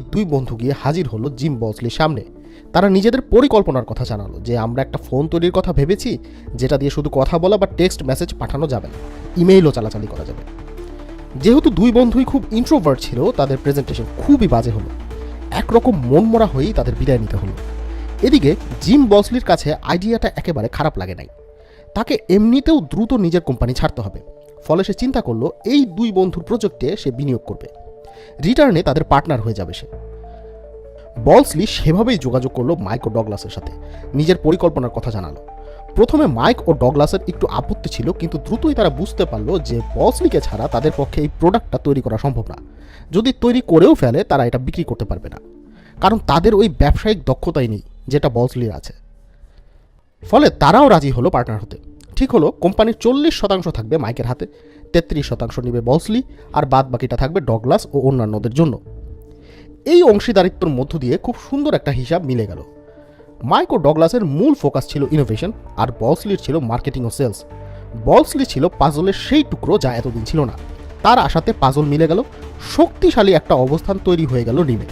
দুই বন্ধু গিয়ে হাজির হলো জিম বসলির সামনে। তারা নিজেদের পরিকল্পনার কথা জানালো যে, আমরা একটা ফোন তৈরির কথা ভেবেছি, যেটা দিয়ে শুধু কথা বলা বা টেক্সট মেসেজ পাঠানো যাবে না, ইমেইলও চালাচালি করা যাবে। যেহেতু দুই বন্ধুই খুব ইন্ট্রোভার্ট ছিল, তাদের প্রেজেন্টেশন খুবই বাজে হলো। একরকম মনমরা হয়েই তাদের বিদায় নিতে হলো। এদিকে জিম বসলির কাছে আইডিয়াটা একেবারে খারাপ লাগে নাই। তাকে এমনিতেও দ্রুত নিজের কোম্পানি ছাড়তে হবে। ফলে সে চিন্তা করল, এই দুই বন্ধুর প্রজেক্টে সে বিনিয়োগ করবে। রিটার্নে তাদের পার্টনার হয়ে যাবে সে। বলসলি সেভাবেই যোগাযোগ করল মাইক ও ডগলাসের সাথে। নিজের পরিকল্পনার কথা জানালো। প্রথমে মাইক ও ডগলাসের একটু আপত্তি ছিল, কিন্তু দ্রুতই তারা বুঝতে পারল যে বলসলিকে ছাড়া তাদের পক্ষে এই প্রোডাক্টটা তৈরি করা সম্ভব না। যদি তৈরি করেও ফেলে, তারা এটা বিক্রি করতে পারবে না। কারণ তাদের ওই ব্যবসায়িক দক্ষতাই নেই, যেটা বলসলির আছে। ফলে তারাও রাজি হলো পার্টনার হতে। ঠিক হলো, কোম্পানির চল্লিশ শতাংশ থাকবে মাইকের হাতে, তেত্রিশ শতাংশ নেবে বলসলি আর বাদ বাকিটা থাকবে ডগলাস ও অন্যান্যদের জন্য। এই অংশীদারিত্বর মধ্য দিয়ে খুব সুন্দর একটা হিসাব মিলে গেল। মাইক ও ডগলাসের মূল ফোকাস ছিল ইনোভেশন আর বলসলির ছিল মার্কেটিং ও সেলস বলসলি ছিল পাজলের সেই টুকরো যা এতদিন ছিল না। তার আশাতে পাজল মিলে গেল, শক্তিশালী একটা অবস্থান তৈরি হয়ে গেল রিমে